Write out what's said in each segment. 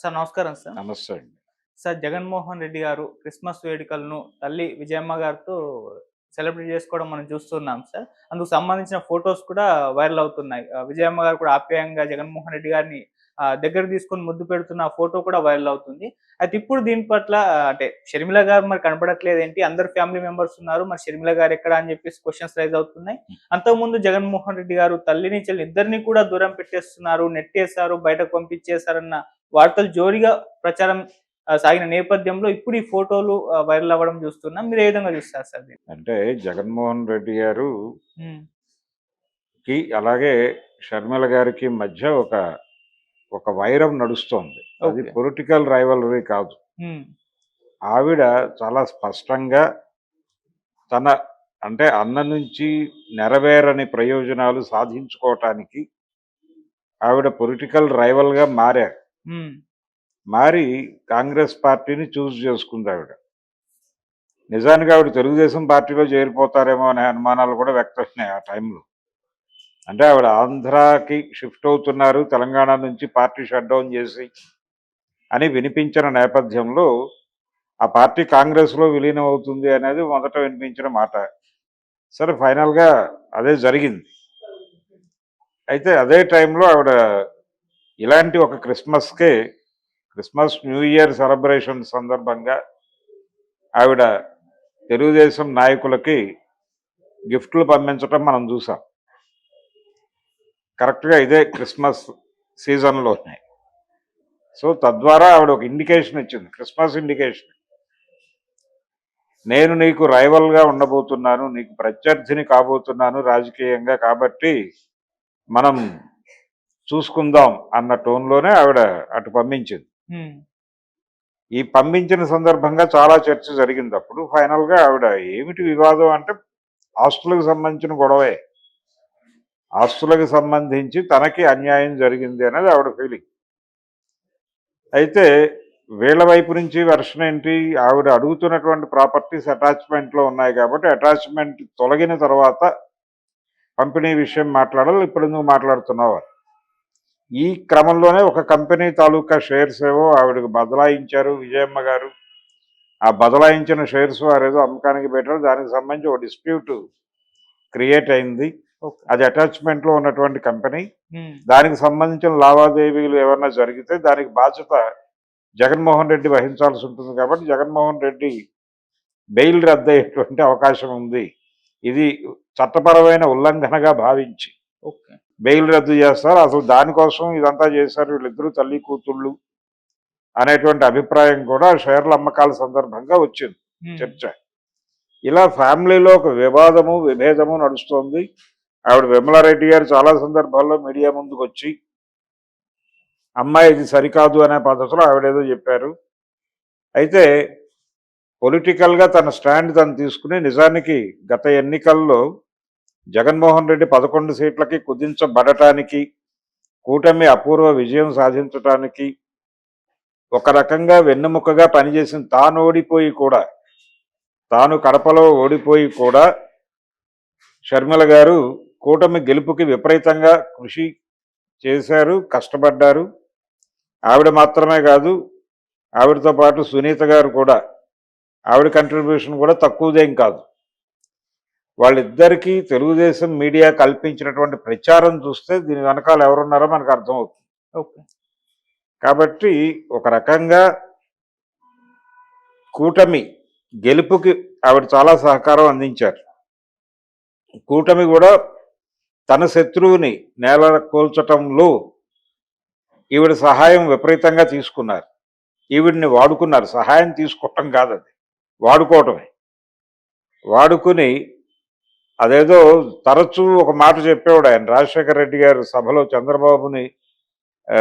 Sir నమస్కారం sir. నమస్తే అండి. సార్ జగన్మోహన్ రెడ్డి గారు క్రిస్మస్ వేడుకలను తల్లి విజయమ్మ గారితో సెలబ్రేట్ చేసుకోవడం మనం చూస్తున్నాం సార్. అందుకు సంబంధించిన ఫొటోస్ కూడా వైరల్ అవుతున్నాయి. విజయమ్మ గారు కూడా ఆప్యాయంగా జగన్మోహన్ రెడ్డి గారిని దగ్గర తీసుకొని ముద్దు పెడుతున్న ఫోటో కూడా వైరల్ అవుతుంది. అయితే ఇప్పుడు దీని పట్ల అంటే షర్మిల గారు మరి కనపడట్లేదు ఏంటి? అందరు ఫ్యామిలీ మెంబర్స్ ఉన్నారు. మరి షర్మిల గారు ఎక్కడ అని చెప్పేసి క్వశ్చన్స్ రైజ్ అవుతున్నాయి. అంతకుముందు జగన్మోహన్ రెడ్డి గారు తల్లిని చెల్లి ఇద్దరిని కూడా దూరం పెట్టేస్తున్నారు. నెట్టేశారు బయటకు పంపించేశారన్న వార్తలు జోరుగా ప్రచారం సాగిన నేపథ్యంలో ఇప్పుడు ఈ ఫోటోలు వైరల్ అవ్వడం చూస్తున్నాం. మీరు ఏ విధంగా చూస్తారు సార్ అంటే జగన్మోహన్ రెడ్డి గారు కి అలాగే షర్మిల గారికి మధ్య ఒక ఒక వైరం నడుస్తోంది. అది. పొలిటికల్ రైవలరీ కాదు. ఆవిడ చాలా స్పష్టంగా తన అంటే అన్న నుంచి నెరవేరని ప్రయోజనాలు సాధించుకోవటానికి ఆవిడ పొలిటికల్ రైవల్గా మారారు. మారి కాంగ్రెస్ పార్టీని చూస్ చేసుకుంది ఆవిడ. నిజానికి ఆవిడ తెలుగుదేశం పార్టీలో చేరిపోతారేమో అనే అనుమానాలు కూడా వ్యక్తమైనాయి ఆ టైంలో. అంటే ఆవిడ ఆంధ్రాకి షిఫ్ట్ అవుతున్నారు తెలంగాణ నుంచి పార్టీ షట్ డౌన్ చేసి అని వినిపించిన నేపథ్యంలో ఆ పార్టీ కాంగ్రెస్లో విలీనం అవుతుంది అనేది మొదట వినిపించిన మాట. సరే ఫైనల్గా అదే జరిగింది. అయితే అదే టైంలో ఆవిడ ఇలాంటి ఒక క్రిస్మస్కే క్రిస్మస్ న్యూ ఇయర్ సెలబ్రేషన్ సందర్భంగా ఆవిడ తెలుగుదేశం నాయకులకి గిఫ్ట్లు పంపించటం మనం చూసాం. కరెక్ట్గా ఇదే క్రిస్మస్ సీజన్లోనే సో తద్వారా ఆవిడ ఒక ఇండికేషన్ ఇచ్చింది క్రిస్మస్ ఇండికేషన్. నేను నీకు రైవల్గా ఉండబోతున్నాను నీకు ప్రత్యర్థిని కాబోతున్నాను రాజకీయంగా కాబట్టి మనం చూసుకుందాం అన్న టోన్లోనే ఆవిడ అటు పంపించింది. ఈ పంపించిన సందర్భంగా చాలా చర్చ జరిగింది అప్పుడు ఫైనల్గా ఆవిడ ఏమిటి వివాదం అంటే ఆస్తులకు సంబంధించిన గొడవే. ఆస్తులకు సంబంధించి తనకి అన్యాయం జరిగింది అనేది ఆవిడ ఫీలింగ్. అయితే వీళ్ళ వైపు నుంచి వెర్షన్ ఏంటి? ఆవిడ అడుగుతున్నటువంటి ప్రాపర్టీస్ అటాచ్మెంట్లో ఉన్నాయి కాబట్టి అటాచ్మెంట్ తొలగిన తర్వాత పంపిణీ విషయం మాట్లాడాలి. ఇప్పుడు నువ్వు మాట్లాడుతున్నావు ఈ క్రమంలోనే ఒక కంపెనీ తాలూకా షేర్స్ ఏవో ఆవిడకి బదలాయించారు విజయమ్మ గారు. ఆ బదలాయించిన షేర్స్ వారేదో అమ్మకానికి పెట్టారు. దానికి సంబంధించి ఒక డిస్ప్యూట్ క్రియేట్ అయింది. అది అటాచ్మెంట్లో ఉన్నటువంటి కంపెనీ. దానికి సంబంధించిన లావాదేవీలు ఏమన్నా జరిగితే దానికి బాధ్యత జగన్మోహన్ రెడ్డి వహించాల్సి ఉంటుంది కాబట్టి జగన్మోహన్ రెడ్డి బెయిల్ రద్దయ్యేటువంటి అవకాశం ఉంది. ఇది చట్టపరమైన ఉల్లంఘనగా భావించి. ఓకే. బెయిల్ రద్దు చేస్తారు. అసలు దానికోసం ఇదంతా చేశారు వీళ్ళిద్దరూ తల్లి కూతుళ్ళు అనేటువంటి అభిప్రాయం కూడా షేర్ల అమ్మకాల సందర్భంగా వచ్చింది చర్చ. ఇలా ఫ్యామిలీలో ఒక వివాదము విభేదము నడుస్తోంది. ఆవిడ విమలారెడ్డి గారు చాలా సందర్భాల్లో మీడియా ముందుకు వచ్చి అమ్మాయి ఇది సరికాదు అనే పద్ధతిలో ఆవిడేదో చెప్పారు. అయితే పొలిటికల్గా తన స్టాండ్ తను తీసుకుని నిజానికి గత ఎన్నికల్లో జగన్మోహన్ రెడ్డి పదకొండు సీట్లకి కుదించబడటానికి కూటమి అపూర్వ విజయం సాధించటానికి ఒక రకంగా వెన్నెముకగా పనిచేసిన తాను ఓడిపోయి కూడా తాను కడపలో ఓడిపోయి కూడా షర్మిల గారు కూటమి గెలుపుకి విపరీతంగా కృషి చేశారు కష్టపడ్డారు. ఆవిడ మాత్రమే కాదు ఆవిడతో పాటు సునీత గారు కూడా ఆవిడ కంట్రిబ్యూషన్ కూడా తక్కువదేం కాదు. వాళ్ళిద్దరికీ తెలుగుదేశం మీడియా కల్పించినటువంటి ప్రచారం చూస్తే దీని వెనకాల ఎవరున్నారో మనకు అర్థమవుతుంది. ఓకే. కాబట్టి ఒక రకంగా కూటమి గెలుపుకి ఆవిడ చాలా సహకారం అందించారు. కూటమి కూడా తన శత్రువుని నేల కోల్చటంలో ఈవిడ సహాయం విపరీతంగా తీసుకున్నారు. ఈవిడిని వాడుకున్నారు. సహాయం తీసుకోవటం కాదు అది వాడుకోవటమే. వాడుకుని అదేదో తరచూ ఒక మాట చెప్పేవాడు ఆయన. రాజశేఖర రెడ్డి గారు సభలో చంద్రబాబుని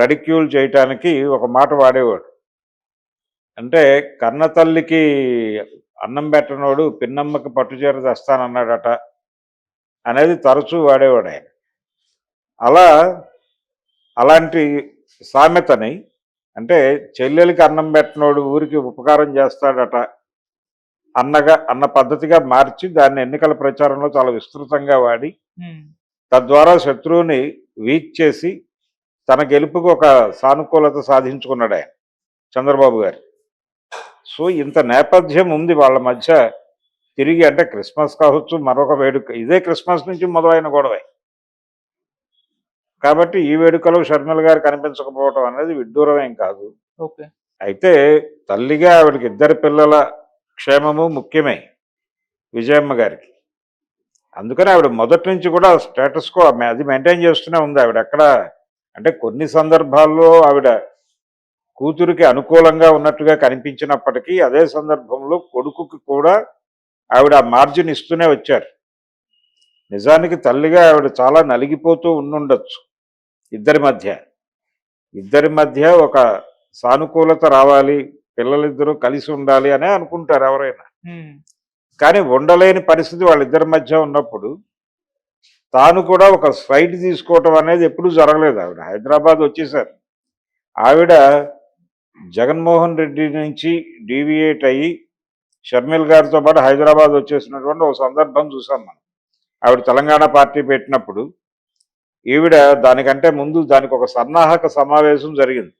రెడిక్యూల్ చేయటానికి ఒక మాట వాడేవాడు. అంటే కన్నతల్లికి అన్నం పెట్టనోడు పిన్నమ్మకి పట్టుచీర తెస్తానన్నాడట అనేది తరచూ వాడేవాడు ఆయన. అలా అలాంటి సామెతని అంటే చెల్లెలకి అన్నం పెట్టినోడు ఊరికి ఉపకారం చేస్తాడట అన్నగా అన్న పద్ధతిగా మార్చి దాన్ని ఎన్నికల ప్రచారంలో చాలా విస్తృతంగా వాడి తద్వారా శత్రువుని వీక్ చేసి తన గెలుపుకు ఒక సానుకూలత సాధించుకున్నాడు ఆయన చంద్రబాబు గారు. సో ఇంత నేపథ్యం ఉంది వాళ్ళ మధ్య. తిరిగి అంటే క్రిస్మస్ కావచ్చు మరొక వేడుక ఇదే క్రిస్మస్ నుంచి మొదలైన గొడవే. కాబట్టి ఈ వేడుకలో షర్మిల గారు కనిపించకపోవడం అనేది విడ్డూరమేం కాదు. అయితే తల్లిగా ఆవిడకి ఇద్దరు పిల్లల క్షేమము ముఖ్యమే విజయమ్మ గారికి. అందుకని ఆవిడ మొదటి నుంచి కూడా స్టేటస్ కో అది మెయింటైన్ చేస్తూనే ఉంది. ఆవిడ అక్కడ అంటే కొన్ని సందర్భాల్లో ఆవిడ కూతురికి అనుకూలంగా ఉన్నట్టుగా కనిపించినప్పటికీ అదే సందర్భంలో కొడుకుకి కూడా ఆవిడ మార్జిన్ ఇస్తూనే వచ్చారు. నిజానికి తల్లిగా ఆవిడ చాలా నలిగిపోతూ ఉండుండొచ్చు ఇద్దరి మధ్య. ఇద్దరి మధ్య ఒక సానుకూలత రావాలి. పిల్లలిద్దరూ కలిసి ఉండాలి అనే అనుకుంటారు ఎవరైనా. కానీ ఉండలేని పరిస్థితి వాళ్ళిద్దరి మధ్య ఉన్నప్పుడు తాను కూడా ఒక స్ట్రైట్ తీసుకోవటం అనేది ఎప్పుడూ జరగలేదు. ఆవిడ హైదరాబాద్ వచ్చేసారు. ఆవిడ జగన్మోహన్ రెడ్డి నుంచి డీవియేట్ అయ్యి షర్మిల్ గారితో పాటు హైదరాబాద్ వచ్చేసినటువంటి ఒక సందర్భం చూసాం మనం. ఆవిడ తెలంగాణ పార్టీ పెట్టినప్పుడు ఈవిడ దానికంటే ముందు దానికి ఒక సన్నాహక సమావేశం జరిగింది.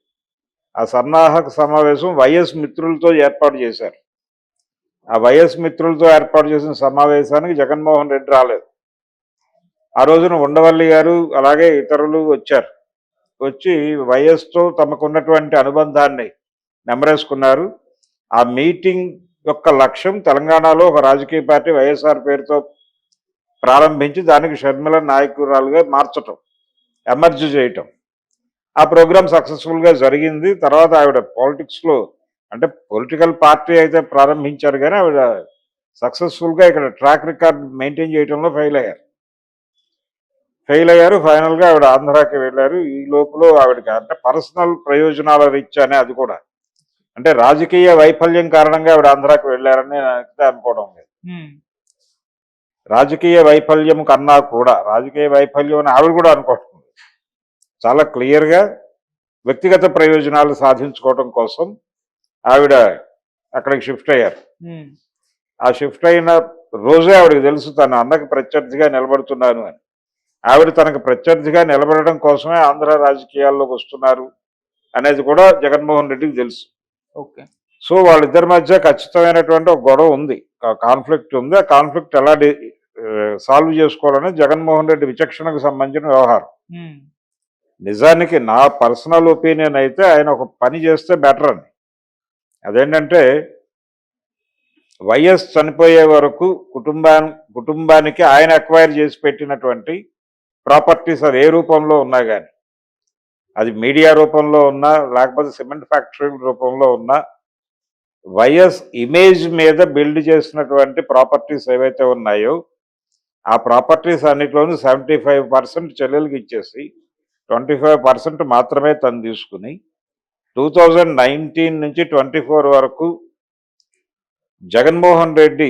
ఆ సన్నాహక సమావేశం వైఎస్ మిత్రులతో ఏర్పాటు చేశారు. ఆ వైఎస్ మిత్రులతో ఏర్పాటు చేసిన సమావేశానికి జగన్మోహన్ రెడ్డి రాలేదు. ఆ రోజున ఉండవల్లి గారు అలాగే ఇతరులు వచ్చారు. వచ్చి వైఎస్తో తమకున్నటువంటి అనుబంధాన్ని నెమరేసుకున్నారు. ఆ మీటింగ్ యొక్క లక్ష్యం తెలంగాణలో ఒక రాజకీయ పార్టీ వైఎస్ఆర్ పేరుతో ప్రారంభించి దానికి షర్మిల నాయకురాలుగా మార్చటం ఎమర్జ్ చేయటం. ఆ ప్రోగ్రామ్ సక్సెస్ఫుల్గా జరిగింది. తర్వాత ఆవిడ పాలిటిక్స్లో అంటే పొలిటికల్ పార్టీ అయితే ప్రారంభించారు కానీ ఆవిడ సక్సెస్ఫుల్గా ఇక్కడ ట్రాక్ రికార్డ్ మెయింటైన్ చేయడంలో ఫెయిల్ అయ్యారు. ఫెయిల్ అయ్యారు. ఫైనల్గా ఆవిడ ఆంధ్రాకి వెళ్ళారు. ఈ లోపల ఆవిడకి అంటే పర్సనల్ ప్రయోజనాల రీత్యానే అది కూడా. అంటే రాజకీయ వైఫల్యం కారణంగా ఆవిడ ఆంధ్రాకి వెళ్ళారని అయితే అనుకోవడం లేదు. రాజకీయ వైఫల్యం కన్నా కూడా రాజకీయ వైఫల్యం అని ఆవిడ కూడా అనుకుంటుంది చాలా క్లియర్గా వ్యక్తిగత ప్రయోజనాలు సాధించుకోవడం కోసం ఆవిడ అక్కడికి షిఫ్ట్ అయ్యారు. ఉమ్, ఆ షిఫ్ట్ అయిన రోజే ఆవిడకి తెలుసు తన అన్నకి ప్రత్యర్థిగా నిలబడుతున్నాను అని. ఆవిడ తనకు ప్రత్యర్థిగా నిలబడడం కోసమే ఆంధ్ర రాజకీయాల్లోకి వస్తున్నారు అనేది కూడా జగన్మోహన్ రెడ్డికి తెలుసు. ఓకే సో వాళ్ళిద్దరి మధ్య ఖచ్చితమైనటువంటి ఒక గొడవ ఉంది. కాన్ఫ్లిక్ట్ ఉంది. ఆ కాన్ఫ్లిక్ట్ ఎలా సాల్వ్ చేసుకోవాలని జగన్మోహన్ రెడ్డి విచక్షణకు సంబంధించిన వ్యవహారం. ఉమ్, నిజానికి నా పర్సనల్ ఒపీనియన్ అయితే ఆయన ఒక పని చేస్తే బెటర్ అని. అదేంటంటే వైఎస్ చనిపోయే వరకు కుటుంబా కుటుంబానికి ఆయన అక్వైర్ చేసి పెట్టినటువంటి ప్రాపర్టీస్ అది ఏ రూపంలో ఉన్నా కానీ అది మీడియా రూపంలో ఉన్నా లేకపోతే సిమెంట్ ఫ్యాక్టరీ రూపంలో ఉన్నా వైఎస్ ఇమేజ్ మీద బిల్డ్ చేసినటువంటి ప్రాపర్టీస్ ఏవైతే ఉన్నాయో ఆ ప్రాపర్టీస్ అన్నిట్లోనూ సెవెంటీ ఫైవ్ పర్సెంట్ చెల్లెలకి ఇచ్చేసి ట్వంటీ ఫైవ్ పర్సెంట్ మాత్రమే తను తీసుకుని టూ థౌజండ్ నైన్టీన్ నుంచి ట్వంటీ ఫోర్ వరకు జగన్మోహన్ రెడ్డి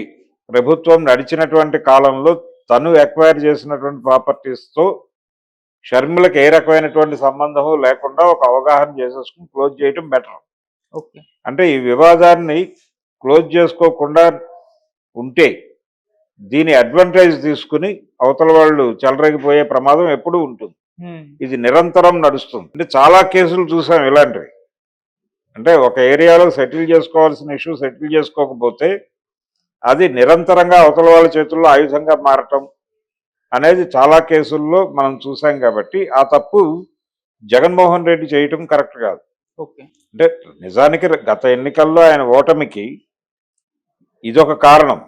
ప్రభుత్వం నడిచినటువంటి కాలంలో తను ఎక్వైర్ చేసినటువంటి ప్రాపర్టీస్తో షర్మిలకు ఏ రకమైనటువంటి సంబంధము లేకుండా ఒక అవగాహన చేసేసుకుని క్లోజ్ చేయటం బెటర్ ఓకే. అంటే ఈ వివాదాన్ని క్లోజ్ చేసుకోకుండా ఉంటే దీని అడ్వాంటేజ్ తీసుకుని అవతల వాళ్ళు చెలరేగిపోయే ప్రమాదం ఎప్పుడూ ఉంటుంది. ఇది నిరంతరం నడుస్తుంది. అంటే చాలా కేసులు చూసాం ఇలాంటివి. అంటే ఒక ఏరియాలో సెటిల్ చేసుకోవాల్సిన ఇష్యూ సెటిల్ చేసుకోకపోతే అది నిరంతరంగా అవతల వాళ్ళ చేతుల్లో ఆయుధంగా మారటం అనేది చాలా కేసుల్లో మనం చూసాం కాబట్టి ఆ తప్పు జగన్మోహన్ రెడ్డి చేయటం కరెక్ట్ కాదు. అంటే నిజానికి గత ఎన్నికల్లో ఆయన ఓటమికి ఇదొక కారణం.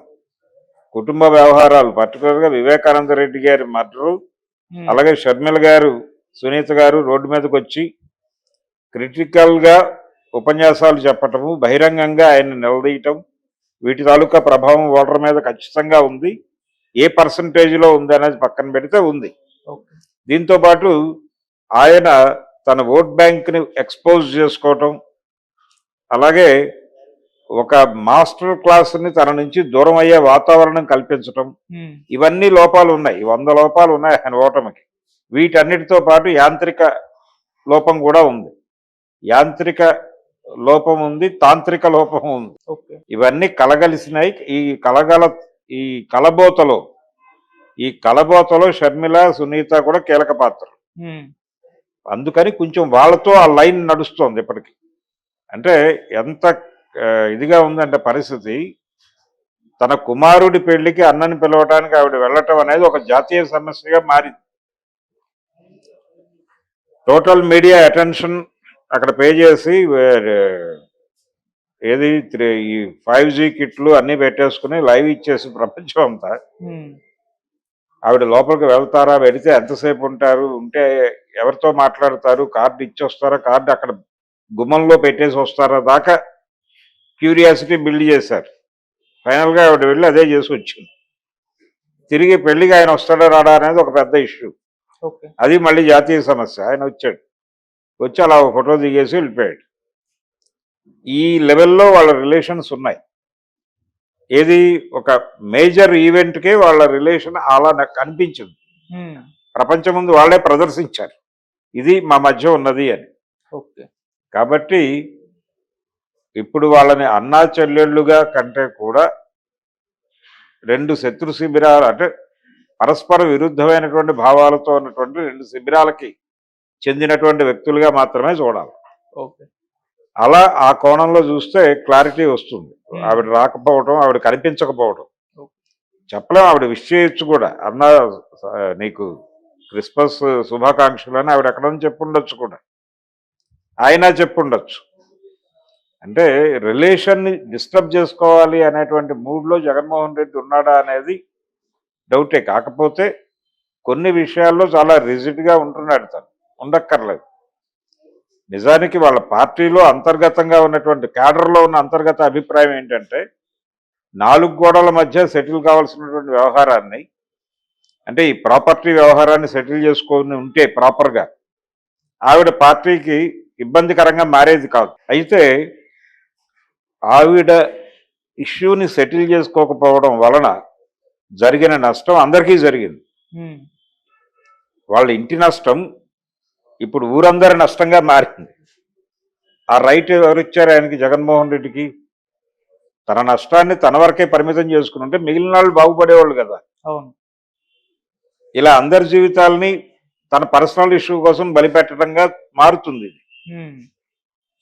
కుటుంబ వ్యవహారాలు పర్టికులర్గా వివేకానంద రెడ్డి గారి మర్డరు అలాగే షర్మిల గారు సునీత గారు రోడ్డు మీదకి వచ్చి క్రిటికల్గా ఉపన్యాసాలు చెప్పటము బహిరంగంగా ఆయన నిలదీయటం వీటి తాలూకా ప్రభావం ఓటర్ మీద ఖచ్చితంగా ఉంది. ఏ పర్సంటేజ్లో ఉంది అనేది పక్కన పెడితే ఉంది. దీంతో పాటు ఆయన తన ఓట్ బ్యాంక్ని ఎక్స్పోజ్ చేసుకోవటం అలాగే ఒక మాస్టర్ క్లాస్ని తన నుంచి దూరం అయ్యే వాతావరణం కల్పించటం. ఇవన్నీ లోపాలు ఉన్నాయి. వంద లోపాలు ఉన్నాయి ఆయన ఓటమికి. వీటన్నిటితో పాటు యాంత్రిక లోపం కూడా ఉంది. యాంత్రిక లోపం ఉంది తాంత్రిక లోపం ఉంది. ఇవన్నీ కలగలిసినాయి. ఈ కలగల ఈ కలబోతలో ఈ కలబోతలో షర్మిల సునీత కూడా కీలక పాత్ర. అందుకని కొంచెం వాళ్ళతో ఆ లైన్ నడుస్తోంది ఇప్పటికి. అంటే ఎంత ఇదిగా ఉందంటే పరిస్థితి. తన కుమారుడి పెళ్ళికి అన్నని పిలవడానికి ఆవిడ వెళ్ళటం అనేది ఒక జాతీయ సమస్యగా మారింది. టోటల్ మీడియా అటెన్షన్ అక్కడ పే చేసి ఏది త్రీ- ఈ ఫైవ్ జీ కిట్లు అన్ని పెట్టేసుకుని లైవ్ ఇచ్చేసి ప్రపంచం అంతా. ఆవిడ లోపలికి వెళ్తారా వెళితే ఎంతసేపు ఉంటారు ఉంటే ఎవరితో మాట్లాడతారు కార్డు ఇచ్చొస్తారా కార్డు అక్కడ గుమ్మంలో పెట్టేసి వస్తారా దాకా క్యూరియాసిటీ బిల్డ్ చేశారు. ఫైనల్గా ఆవిడ వెళ్ళి అదే చేసి వచ్చింది. తిరిగి పెళ్ళికి ఆయన వస్తాడా రాడా అనేది ఒక పెద్ద ఇష్యూ. అది మళ్ళీ జాతీయ సమస్య. ఆయన వచ్చాడు. వచ్చి అలా ఒక ఫోటో దిగేసి వెళ్ళిపోయాడు. ఈ లెవెల్లో వాళ్ళ రిలేషన్స్ ఉన్నాయి. ఏది ఒక మేజర్ ఈవెంట్కే వాళ్ళ రిలేషన్ అలా నాకు కనిపించింది. ప్రపంచం ముందు వాళ్ళే ప్రదర్శించారు. ఇది మా మధ్య ఉన్నది అని. ఓకే. కాబట్టి ఇప్పుడు వాళ్ళని అన్నా చెల్లెళ్ళుగా కంటే కూడా రెండు శత్రు శిబిరాలు అంటే పరస్పర విరుద్ధమైనటువంటి భావాలతో ఉన్నటువంటి రెండు శిబిరాలకి చెందినటువంటి వ్యక్తులుగా మాత్రమే చూడాలి. ఓకే. అలా ఆ కోణంలో చూస్తే క్లారిటీ వస్తుంది. ఆవిడ రాకపోవడం ఆవిడ కనిపించకపోవడం చెప్పలేం ఆవిడ విష్ చేయొచ్చు కూడా. అన్న నీకు క్రిస్మస్ శుభాకాంక్షలు అని ఆవిడ ఎక్కడని చెప్పుండొచ్చు కూడా. ఆయన చెప్పుండొచ్చు. అంటే రిలేషన్ని డిస్టర్బ్ చేసుకోవాలి అనేటువంటి మూడ్లో జగన్మోహన్ రెడ్డి ఉన్నాడా అనేది డౌటే కాకపోతే కొన్ని విషయాల్లో చాలా రిజిడ్గా ఉంటున్నాడు తను. ఉండక్కర్లేదు. నిజానికి వాళ్ళ పార్టీలో అంతర్గతంగా ఉన్నటువంటి క్యాడర్లో ఉన్న అంతర్గత అభిప్రాయం ఏంటంటే నాలుగు గోడల మధ్య సెటిల్ కావాల్సినటువంటి వ్యవహారాన్ని అంటే ఈ ప్రాపర్టీ వ్యవహారాన్ని సెటిల్ చేసుకొని ఉంటే ప్రాపర్గా ఆవిడ పార్టీకి ఇబ్బందికరంగా మారేది కాదు. అయితే ఆవిడ ఇష్యూని సెటిల్ చేసుకోకపోవడం వలన జరిగిన నష్టం అందరికీ జరిగింది. వాళ్ళ ఇంటి నష్టం ఇప్పుడు ఊరందరి నష్టంగా మారింది. ఆ రైట్ ఎవరు ఇచ్చారు ఆయనకి? జగన్మోహన్ రెడ్డికి. తన నష్టాన్ని తన వరకే పరిమితం చేసుకుని ఉంటే మిగిలిన వాళ్ళు బాగుపడేవాళ్ళు కదా. అవును. ఇలా అందరి జీవితాలని తన పర్సనల్ ఇష్యూ కోసం బలిపెట్టడంగా మారుతుంది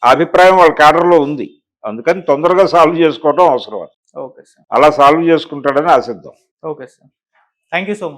అభిప్రాయం వాళ్ళ క్యాడర్లో ఉంది. అందుకని తొందరగా సాల్వ్ చేసుకోవడం అవసరం ఓకే సార్. అలా సాల్వ్ చేసుకుంటాడని ఆశిద్దాం. Okay sir. Thank you so much